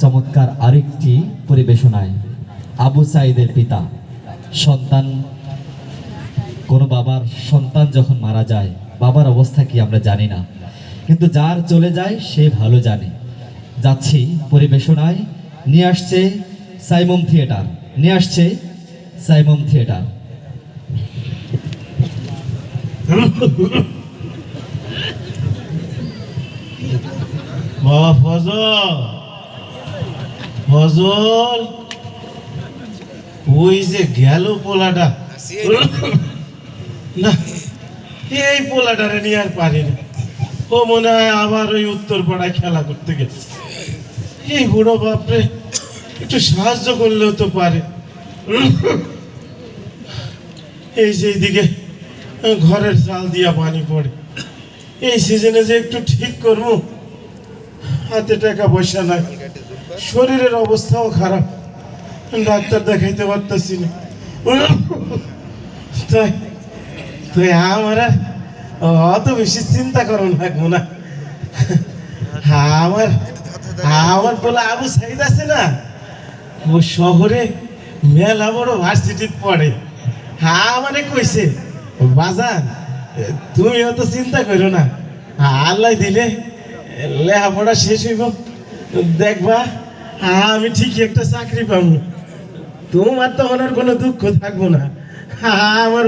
চমৎকার আরেকটি পরিবেশনায় আবু সাইদের পিতা। সন্তান, কোনো বাবার সন্তান যখন মারা যায়, বাবার অবস্থা কি আমরা জানি না। কিন্তু যার চলে যায়, সে ভালো জানে। যাচ্ছি পরিবেশনায়, নিয়ে আসছে সাইমম থিয়েটার। নিয়ে আসছে সাইমম থিয়েটার। বাবা ফজল ওই যে গেল পোলাটা। না এই পোলাটারে নিয়ে আর পারি না। ও মনে হয় আবার ওই উত্তর পাড়ায় খেলা করতে গেছে। এই বুড়ো বাপরে একটু সাহায্য করলেও তো পারে। এই যে এইদিকে ঘরের চাল দিয়া পানি পড়ে। এই সিজনে যে একটু ঠিক করব হাতে টাকা পয়সা নাই। শরীরের অবস্থাও খারাপ। ডাক্তার দেখাইতে পারতেছি না। তাই তাই আমার অত বেশি চিন্তা করো লাগবো না। আমার আমার বলে আবু সাইদ আছে না, ও শহরে মেলা বড় ভার্সিটিতে পড়ে। হ্যাঁ আমারে কইছে বাজান, তুমি অত চিন্তা করো না। আল্লাহ দিলে লেখাপড়া শেষ হইব। দেখবা আমি ঠিকই একটা চাকরি পাবো। তোমার তখন আর কোনো দুঃখ থাকব না। আমার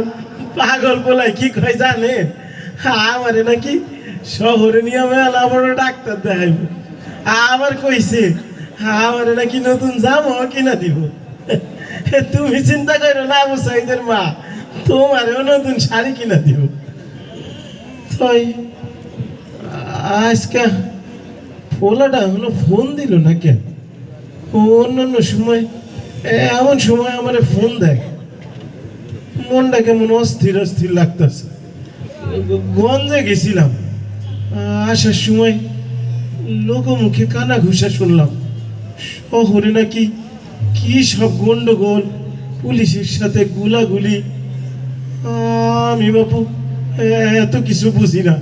পাগল পোলায় কি কয় জানে? আমারে নাকি শহরে নিয়ে মেলা বড় ডাক্তার দেখাইব। আবার কইছে আমারে নাকি নতুন জামা কিনা দিব। তুমি চিন্তা করো না, আবু সাইদের মা, তোমারও নতুন শাড়ি কিনা দিব। তাই, আজকে পোলাটা হলো ফোন দিল না কেন ও অন্যান্য সময় এমন সময় আমার ফোন দেয়। মনটা কেমন অস্থির অস্থির লাগতেছে। গঞ্জে গেছিলাম। আসার সময় লোকমুখে কানা ঘুষা শুনলাম। শহরে নাকি কি সব গন্ডগোল, পুলিশের সাথে গুলাগুলি। আমি বাপু এত কিছু বুঝি না।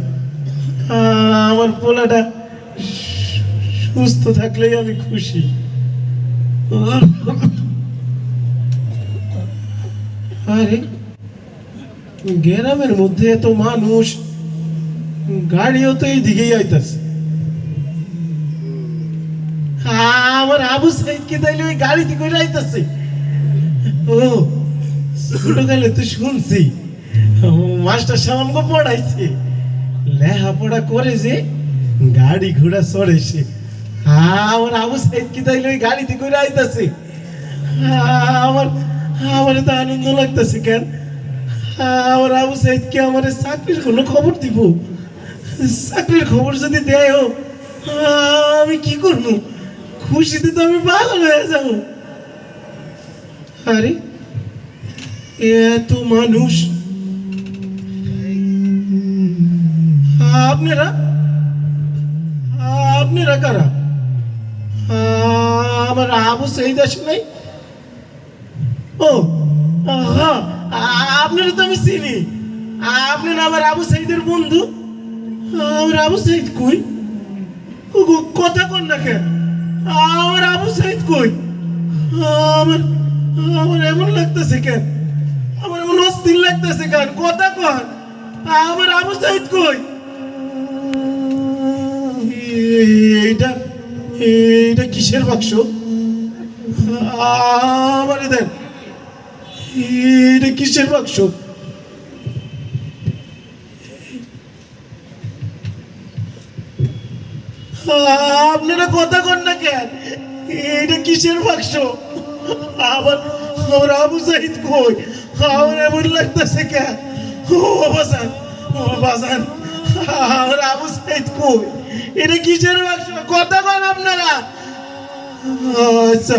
আমার পোলাটা সুস্থ থাকলেই আমি খুশি। আরে গ্রামের মধ্যে এত মানুষ, গাড়িও তো এই দিকেই আইতাছে। আমার আবু সাইদকে তাইলে ওই গাড়িতে করে আইতাছে। ও, ছোটকালে তো শুনছি, মাস্টার সামানকে পড়াইছে। লেখাপড়া করে যে গাড়ি ঘোড়া চড়ে সে। আমার আবু সাইদ কি তাইলে ওই গাড়িতে করে আইতাছে? আমার আমার তো আনন্দ লাগতেছে কেন? আমার আবু সাইদ কি আমার চাকরির কোনো খবর দিব? চাকরির খবর যদি দেয় আমি কি করব? খুশিতে তো আমি পাগল হয়ে যাব। আরে, এত মানুষ। আপনারা? আপনারা কারা? আমার আবু সেই দেশ নাই? ও হ্যাঁ আপনারা তো আমি চিনি। আপনারা আমার আবু সাইদের বন্ধু? আমার আবু সাইদ কই? কথা কন না কেন? আমার আবু সাইদ কই? আমার আমার এমন লাগতেছে কেন? আমার এমন অস্থির লাগতেছে কেন? কথা কন। আমার আবু সাইদ কই? এইটা এইটা কিসের বাক্স? আমারে দেন। এটা কিসের বাক্স? আপনারা কথা কন না কেন? এটা কিসের বাক্স? আবার আমার আবু সাইদ কই? আমার এমন লাগতেছে কেন? ও বাজান ও বাজান আমার আবু সাইদ কই? এটা কিসের বাক্স? কথা কন আপনারা। আচ্ছা।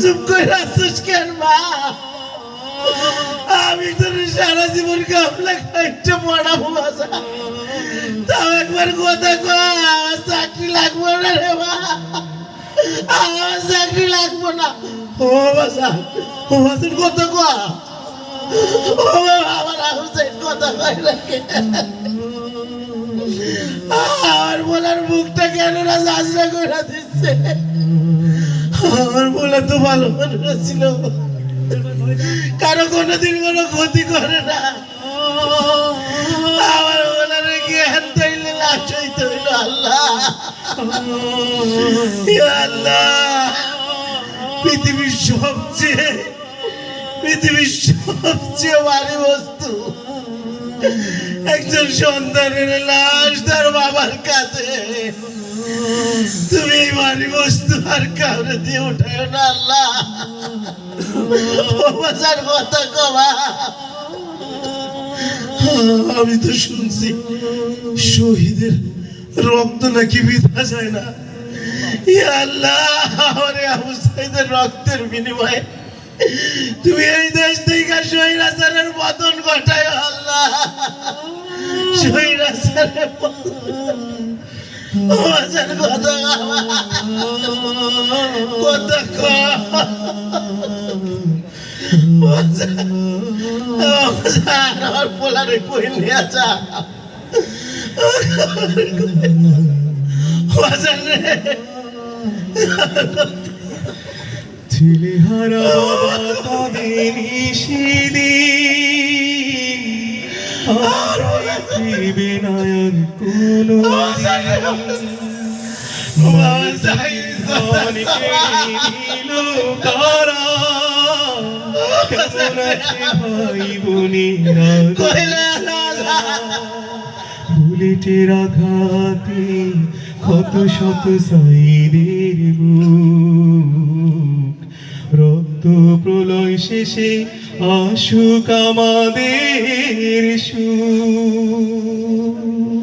চুপ করে আসছিস কেন, মা? আমি তোর সারা জীবন কামলা খাইতে পড়াবো বাসা তাও একবার কথা কো আমার চাকরি লাগবে না রে, মা। আমার চাকরি লাগবে না। ও বাসা ও বাসার কথা কো ও আমার আহুসেন কথা কয় রাখে আমার বলার মুখটা কেন না করে দিচ্ছে। আমার বলে তো ভালো ছিল কারও কোনোদিন কোনো ক্ষতি করে না। আমার বলার জ্ঞান তৈলে লাশ হইতে হইল? আল্লাহ। আল্লাহ। পৃথিবীর সবচেয়ে পৃথিবীর সবচেয়ে ভারী বস্তু। একজন সন্তানের লাশ তার বাবার কাছে। তুমি ভারী বস্তু আর কাউরে দিয়ে উঠায় না, আল্লাহ। ও বাঁচার কথা কমা আমি তো শুনছি শহীদের রক্ত নাকি বিধা যায় না। আল্লাহ রক্তের বিনিময়ে এই দেশ ঘটায়, আল্লাহ। বাঁচার কথা। কথা আমার পোলারে কই নিয়ে রে ছেলে হারা বাবা সেদিন আসবে নায়ক কোন ভাই বোনেরা কইলে না যা। বুলেটের আঘাতে কত শত সাইদের বুক রক্ত প্রলয় শেষে আসুক আমাদের সুখ।